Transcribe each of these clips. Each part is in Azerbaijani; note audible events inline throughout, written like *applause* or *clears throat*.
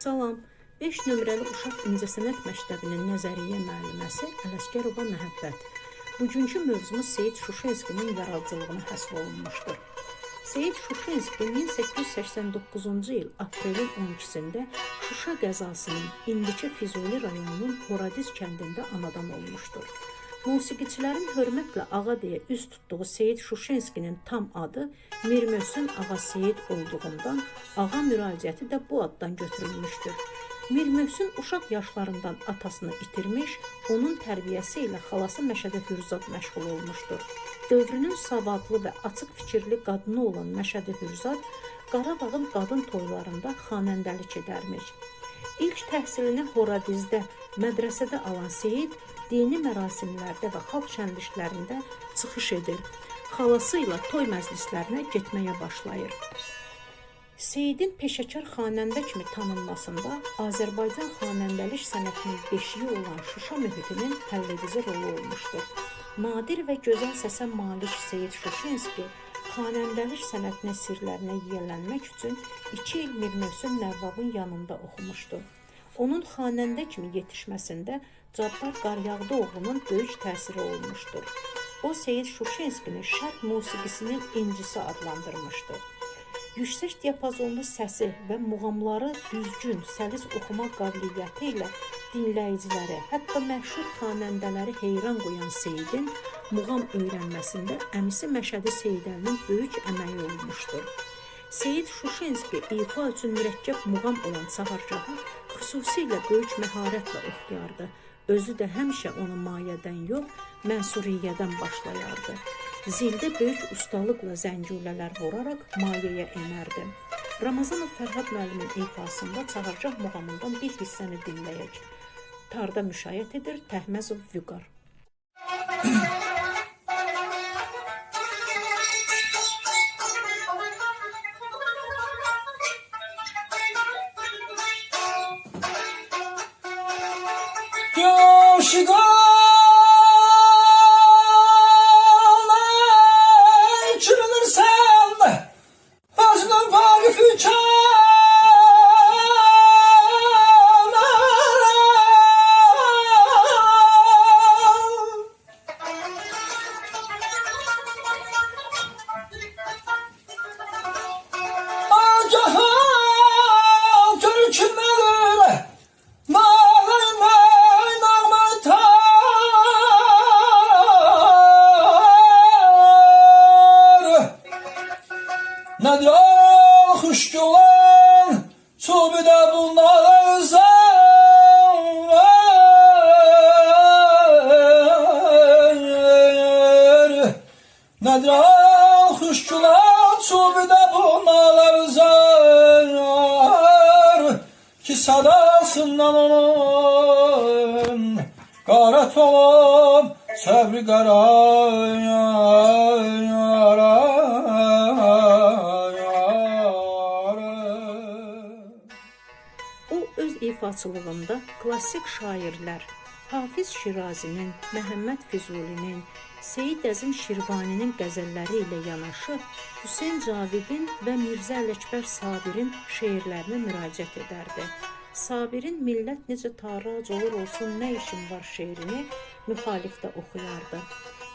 Salam. 5 nömrəli Uşaq İncəsənət Məktəbinin nəzəriyyə müəlliməsi Ələsgərova Məhəbbət. Bugünkü mövzumuz Seyid Şuşinskinin yaradıcılığına həsr olunmuşdur. Seyid Şuşinski 1889-cu il aprelin 12-sində Şuşa qəzasının indiki Füzuli rayonunun Horadiz kəndində anadan olmuşdur. Musiqiçilərin hörmətlə ağa deyə üz tutduğu Seyid Şuşinskinin tam adı Mir Möhsen Ağa Seyid olduğundan ağa müraciəti də bu addan götürülmüşdür. Mir Möhsen uşaq yaşlarından atasını itirmiş, onun tərbiyəsi ilə xalası Məşədə Hürzad məşğul olmuşdur. Dövrünün savadlı və açıq fikirli qadını olan Məşədə Hürzad Qarabağın qadın toylarında xanəndəlik edərmiş. İlk təhsilini Horadizdə, mədrəsədə alan Seyid dini mərasimlərdə və xalq şənliklərində çıxış edir. Xalası ilə toy məclislərinə getməyə başlayır. Seyidin peşəkar xanəndə kimi tanınmasında Azərbaycan xanəndəlik sənətinin beşiyi olan Şuşa mühitinin həlledici rolu olmuşdur. Nadir və gözəl səsə malik Seyid Şuşinski xanəndəlik sənətinin sirlərinə yiyələnmək üçün 2 il Mir Möhsen Nəvvabın yanında oxumuşdu. Onun xanəndə kimi yetişməsində Cabbar Qaryağdıoğlunun böyük təsiri olmuşdur. O Seyid Şuşinskini şərq musiqisinin incisi adlandırmışdı. Yüksək diapazonlu səsi və muğamları düzgün, səlis oxuma qabiliyyəti ilə dinləyiciləri, hətta məşhur xanəndələri heyran qoyan Seyidin muğam öyrənməsində əmisi Məşədi Seydəlinin böyük əməyi olmuşdur. Seyid Şuşinski ifa üçün mürəkkəb muğam olan Çahargahı xüsusilə böyük məharətlə oxuyardı. Özü də həmişə onu mayədən yox, mənsuriyyədən başlayardı. Zildə böyük ustalıqla zəngülələr vuraraq mayəyə enərdi. Ramazanov Fərhad müəllimin ifasında Çahargah muğamından bir hissəni dinləyək. Tarda müşayiət edir Təhməzov Vüqar. *clears throat* she go. Sadasından onun Qarat olam səbri qara yara O öz ifaçılığında klassik şairlər Hafiz Şirazinin, Məhəmməd Füzulinin, Seyid Əzim Şirvaninin qəzəlləri ilə yanaşı Hüseyn Cavidin və Mirzə Ələkbər Sabirin şeirlərinə müraciət edərdi. Sabirin millət necə tarac olur olsun nə işin var şeirini müxalifdə oxuyardı.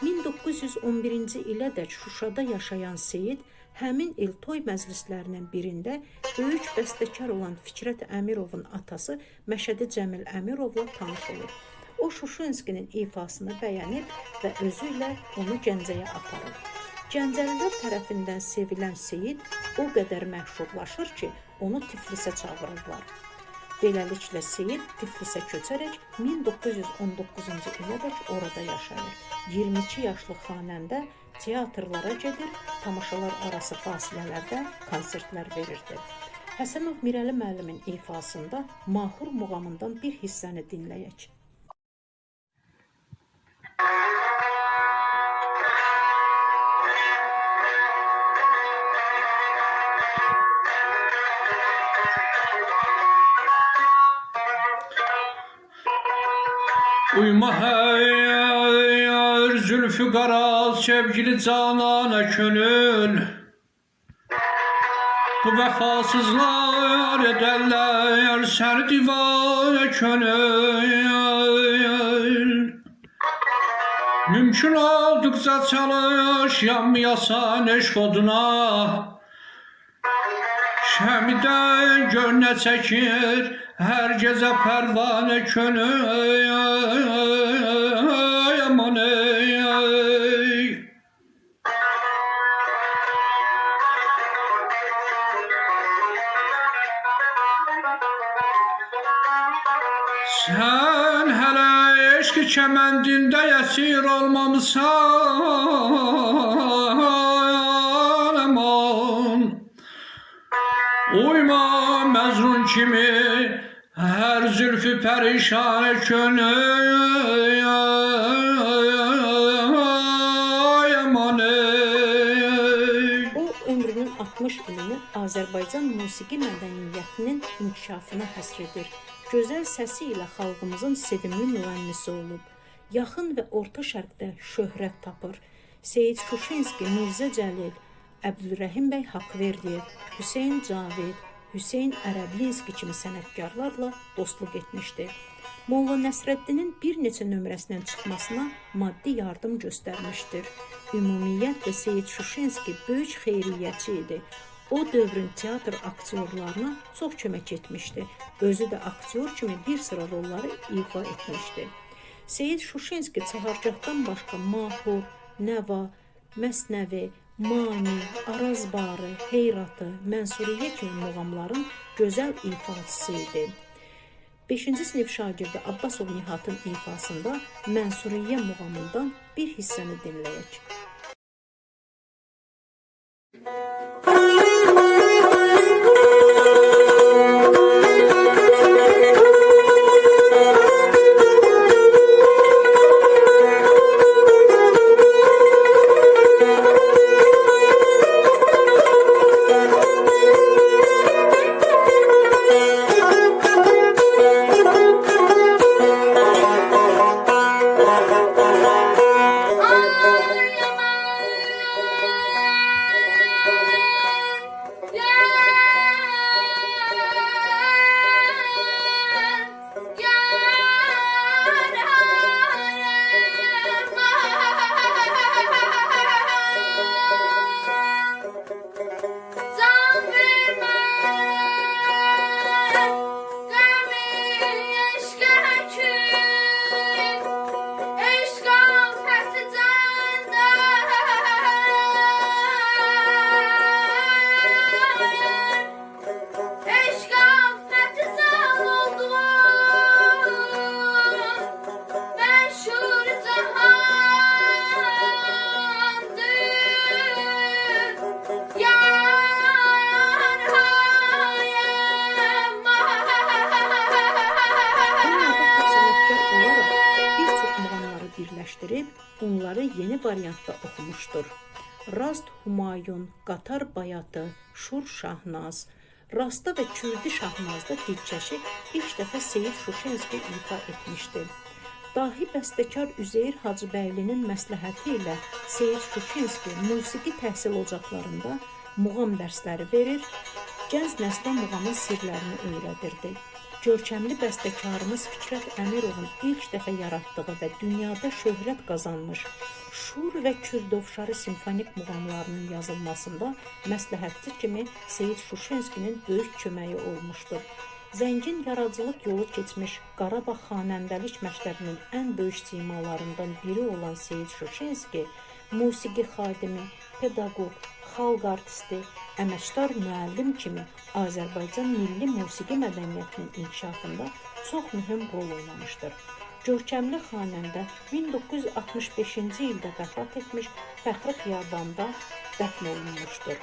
1911-ci ilədək Şuşada yaşayan Seyid həmin il toy məclislərinin birində böyük bəstəkar olan Fikrət Əmirovun atası Məşədi Cəmil Əmirovla tanış olur. O Şuşinskinin ifasını bəyənir və özü ilə onu Gəncəyə aparır. Gəncəlilər tərəfindən sevilən Seyid o qədər məşhurlaşır ki, onu Tiflisə çağırırlar. Beləliklə Seyid Tiflisə köçərək 1919-cu ilədək orada yaşayır. 22 yaşlı xanəndə teatrlara gedir, tamaşalar arası fasilələrdə konsertlər verirdi. Həsənov Mirəli müəllimin ifasında Mahur muğamından bir hissəni dinləyək. Uyma hey zülfü kara sevgili canana könül. Bu vefasızlar ederler səni divanə könül Mümkün oldukça çalış yanmayasan eşk oduna Şemden gönle çekir her gece pervane könü aman ey, ey. Sen hele eşki kemendinde əsir olmamısan aman Uyma məzrun kimi hər zülfü ey. O ömrünün 60 ilini Azərbaycan musiqi mədəniyyətinin inkişafına həsr edir. Gözəl səsi ilə xalqımızın sevimli müğənnisi olub. Yaxın və Orta Şərqdə şöhrət tapır. Seyid Şuşinski, Mirzə Cəlil, Əbdülrəhim bəy Haqverdiyev, Hüseyn Cavid, Hüseyn Ərəblinski kimi sənətkarlarla dostluq etmişdi. Molla Nəsrəddinin bir neçə nömrəsindən çıxmasına maddi yardım göstərmişdir. Ümumiyyətlə Seyid Şuşinski böyük xeyriyyətçi idi. O dövrün teatr aktyorlarına çox kömək etmişdi. Özü də aktyor kimi bir sıra rolları ifa etmişdi. Seyid Şuşinski çahargahdan başqa Mahur, Nəva, Məsnəvi, Mani, Arazbarı, Heyratı, Mənsuriyyə kimi muğamların gözəl ifaçısı idi. 5-ci sinif şagirdi Abbasov Nihatın ifasında Mənsuriyyə muğamından bir hissəni dinləyək. Onları yeni variantda oxumuşdur. Rast Humayun, Qatar Bayatı, Şur Şahnaz, Rasta və Kürdi Şahnazda dilçəşi ilk dəfə Seyid Şuşinski ifa etmişdi. Dahi bəstəkar Üzeyir Hacıbəylinin məsləhəti ilə Seyid Şuşinski musiqi təhsil ocaqlarında muğam dərsləri verir, gənc nəslə muğamın sirlərini öyrədirdi. Görkəmli bəstəkarımız Fikrət Əmirovun ilk dəfə yaratdığı və dünyada şöhrət qazanmış Şur və Kürdovşarı simfonik muğamlarının yazılmasında məsləhətçi kimi Seyid Şuşinskinin böyük köməyi olmuşdur. Zəngin yaradıcılıq yolu keçmiş Qarabağ xanəndəlik məktəbinin ən böyük simalarından biri olan Seyid Şuşinski musiqi xadimi, pedaqoq, xalq artisti, əməkdar müəllim kimi Azərbaycan milli musiqi mədəniyyətinin inkişafında çox mühüm rol oynamışdır. Görkəmli xanəndə 1965-ci ildə vəfat etmiş Fəxri Xiyabanda dəfn olunmuşdur.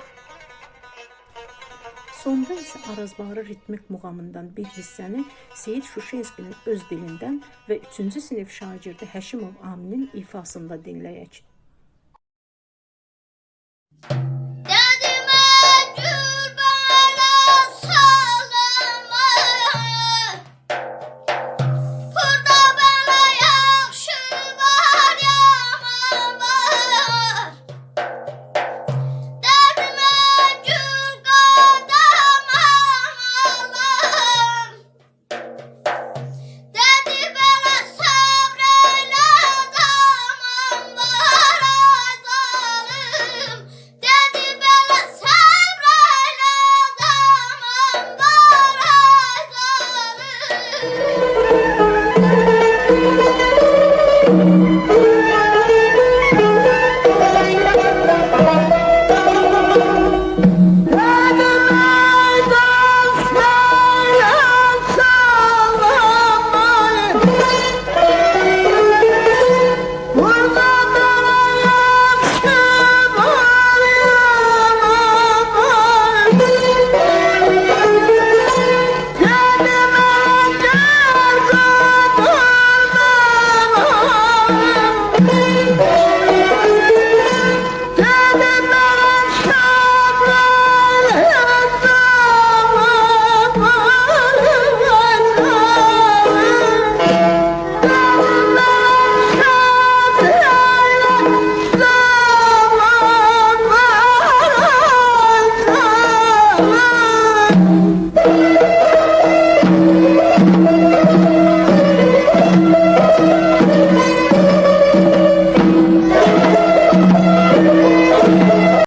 Sonda isə Arazbarı ritmik muğamından bir hissəni Seyid Şuşinskinin öz dilindən və 3-cü sinif şagirdi Həşimov Aminin ifasında dinləyək.